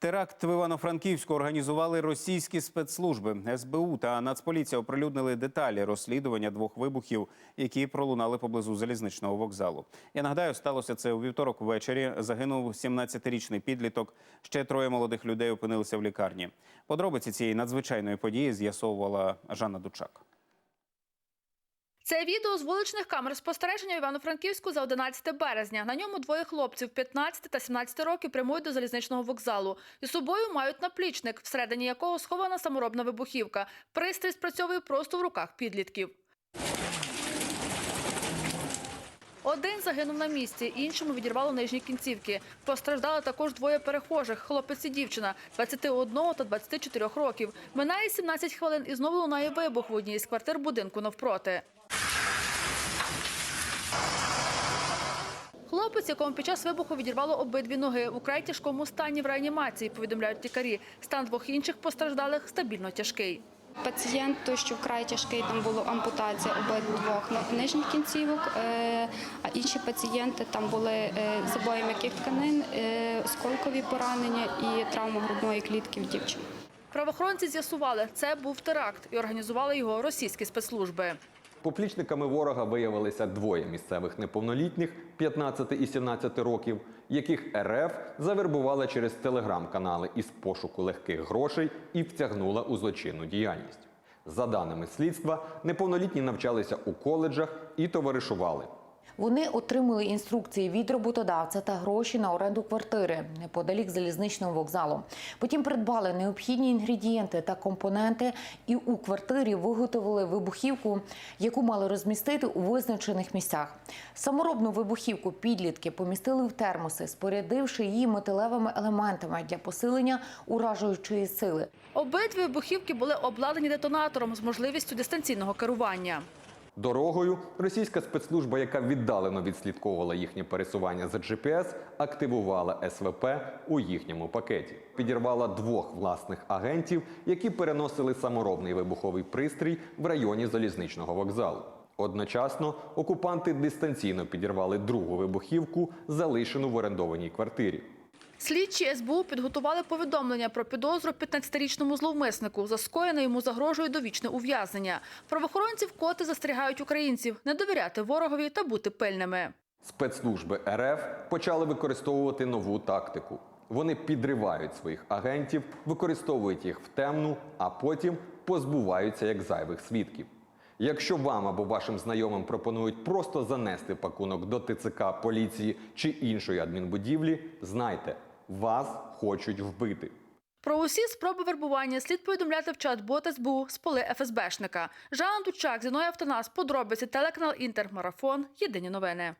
Теракт в Івано-Франківську організували російські спецслужби. СБУ та Нацполіція оприлюднили деталі розслідування двох вибухів, які пролунали поблизу залізничного вокзалу. Я нагадаю, сталося це у вівторок ввечері. Загинув 17-річний підліток. Ще троє молодих людей опинилися в лікарні. Подробиці цієї надзвичайної події з'ясовувала Жанна Дучак. Це відео з вуличних камер спостереження в Івано-Франківську за 11 березня. На ньому двоє хлопців 15 та 17 років прямують до залізничного вокзалу. І з собою мають наплічник, всередині якого схована саморобна вибухівка. Пристрій спрацьовує просто в руках підлітків. Один загинув на місці, іншому відірвало нижні кінцівки. Постраждали також двоє перехожих – хлопець і дівчина – 21 та 24 років. Минає 17 хвилин і знову лунає вибух в одній з квартир будинку навпроти. Хлопець, якому під час вибуху відірвало обидві ноги, у край тяжкому стані в реанімації, повідомляють лікарі. Стан двох інших постраждалих стабільно тяжкий. Пацієнт, той, що вкрай тяжкий, там була ампутація обидвох нижніх кінцівок, е, а інші пацієнти там були е, забої м'яких тканин, е, осколкові поранення і травма грудної клітки в дівчини. Правоохоронці з'ясували, це був теракт і організували його російські спецслужби. Поплічниками ворога виявилися двоє місцевих неповнолітніх 15 і 17 років, яких РФ завербувала через телеграм-канали із пошуку легких грошей і втягнула у злочинну діяльність. За даними слідства, неповнолітні навчалися у коледжах і товаришували. Вони отримали інструкції від роботодавця та гроші на оренду квартири неподалік залізничного вокзалу. Потім придбали необхідні інгредієнти та компоненти, і у квартирі виготовили вибухівку, яку мали розмістити у визначених місцях. Саморобну вибухівку підлітки помістили в термоси, спорядивши її металевими елементами для посилення уражуючої сили. Обидві вибухівки були обладнані детонатором з можливістю дистанційного керування. Дорогою російська спецслужба, яка віддалено відслідковувала їхнє пересування за GPS, активувала СВП у їхньому пакеті. Підірвала двох власних агентів, які переносили саморобний вибуховий пристрій в районі залізничного вокзалу. Одночасно окупанти дистанційно підірвали другу вибухівку, залишену в орендованій квартирі. Слідчі СБУ підготували повідомлення про підозру 15-річному зловмиснику. За скоєне йому загрожує довічне ув'язнення. Правоохоронці вкоти застерігають українців не довіряти ворогові та бути пильними. Спецслужби РФ почали використовувати нову тактику. Вони підривають своїх агентів, використовують їх в темну, а потім позбуваються як зайвих свідків. Якщо вам або вашим знайомим пропонують просто занести пакунок до ТЦК, поліції чи іншої адмінбудівлі, знайте, вас хочуть вбити. Про усі спроби вербування слід повідомляти в чат-бот СБУ з поли ФСБшника. Жанна Дучак, Зіноя Автонас, подробиці, телеканал Інтермарафон. Єдині новини.